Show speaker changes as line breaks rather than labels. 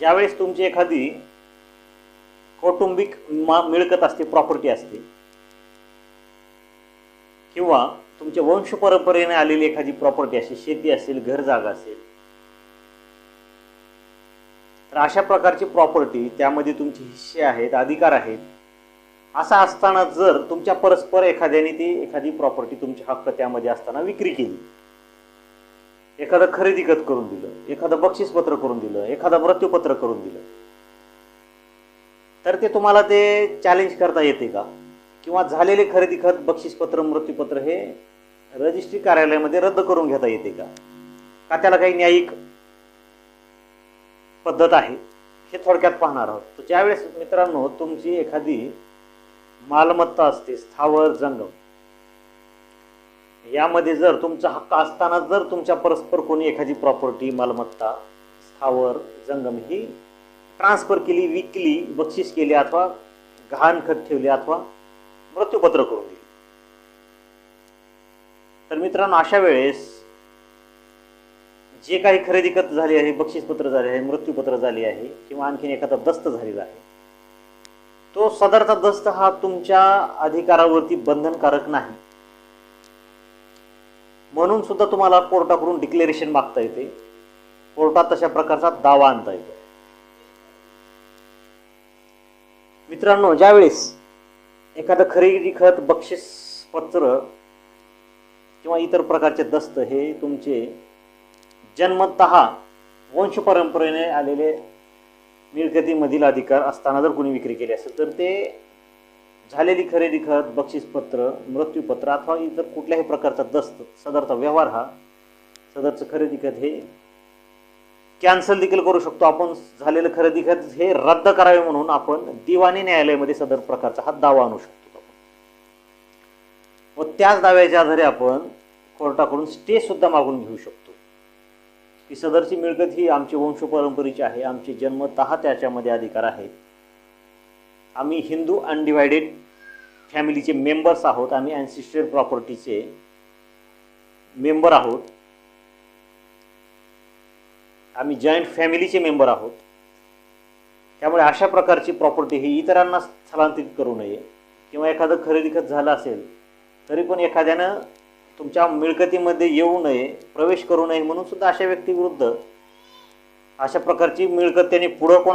ज्यावेळेस तुमची एखादी कौटुंबिक मा मिळकत असते प्रॉपर्टी असते किंवा तुमच्या वंश परंपरेने आलेली एखादी प्रॉपर्टी असेल शेती असेल घर जागा असेल तर अशा प्रकारची प्रॉपर्टी त्यामध्ये तुमचे हिस्से आहेत अधिकार आहेत असा असताना जर तुमच्या परस्पर एखाद्याने ती एखादी प्रॉपर्टी तुमचे हक्क त्यामध्ये असताना विक्री केली एखादं खरेदी खत करून दिलं एखादं बक्षीसपत्र करून दिलं एखादं मृत्यूपत्र करून दिलं. तर ते तुम्हाला ते चॅलेंज करता येते का? किंवा झालेले खरेदी खत बक्षीसपत्र मृत्यूपत्र हे रजिस्ट्री कार्यालयामध्ये रद्द करून घेता येते का? का त्याला काही न्यायिक पद्धत आहे? हे थोडक्यात पाहणार आहोत. तर ज्यावेळेस मित्रांनो तुमची एखादी मालमत्ता असते स्थावर जंगम यामध्ये जर तुमचा हक्क असताना जर तुमच्या परस्पर कोणी एखादी प्रॉपर्टी मालमत्ता स्थावर जंगम ही ट्रान्सफर केली विकली बक्षीस केली अथवा गहाणखत ठेवली अथवा मृत्यूपत्र करून दिली. तर मित्रांनो अशा वेळेस जे काही खरेदी खत झाली आहे बक्षीसपत्र झाले आहे मृत्यूपत्र झाले आहे किंवा आणखीन एखादा दस्त झालेला आहे तो सदरचा दस्त हा तुमच्या अधिकारावरती बंधनकारक नाही. म्हणून सुद्धा तुम्हाला कोर्टाकडून डिक्लेरेशन मागता येते. कोर्टात तशा प्रकारचा दावा आणता येतो. मित्रांनो ज्यावेळेस एखादं खरेदी खत बक्षीस पत्र किंवा इतर प्रकारचे दस्त हे तुमचे जन्मत वंश परंपरेने आलेले मिळकतीमधील अधिकार असताना जर कोणी विक्री केली असेल तर ते झालेली खरेदी खत बक्षीसपत्र मृत्यूपत्र अथवा इतर कुठल्याही प्रकारचा दस्त सदरचा व्यवहार हा सदरचं खरेदी खत हे कॅन्सल देखील करू शकतो. आपण झालेलं खरेदी खत हे रद्द करावे म्हणून आपण दिवाणी न्यायालयामध्ये सदर प्रकारचा हा दावा आणू शकतो. व त्याच दाव्याच्या आधारे आपण कोर्टाकडून स्टे सुद्धा मागून घेऊ शकतो. की सदरची मिळकत ही आमची वंश परंपरेची आहे आमचे जन्मतः त्याच्यामध्ये अधिकार आहेत. आम्ही हिंदू अनडिवायडेड फॅमिलीचे मेंबर्स आहोत. आम्ही अँसिस्टर प्रॉपर्टीचे मेंबर आहोत. आम्ही जॉईंट फॅमिलीचे मेंबर आहोत. त्यामुळे अशा प्रकारची प्रॉपर्टी ही इतरांना स्थलांतरित करू नये. किंवा एखादं खरेदी खत झालं असेल तरी पण एखाद्यानं तुमच्या मिळकतीमध्ये येऊ नये प्रवेश करू नये म्हणून सुद्धा अशा व्यक्तीविरुद्ध अशा प्रकारची मिळकत त्याने पुढं कोण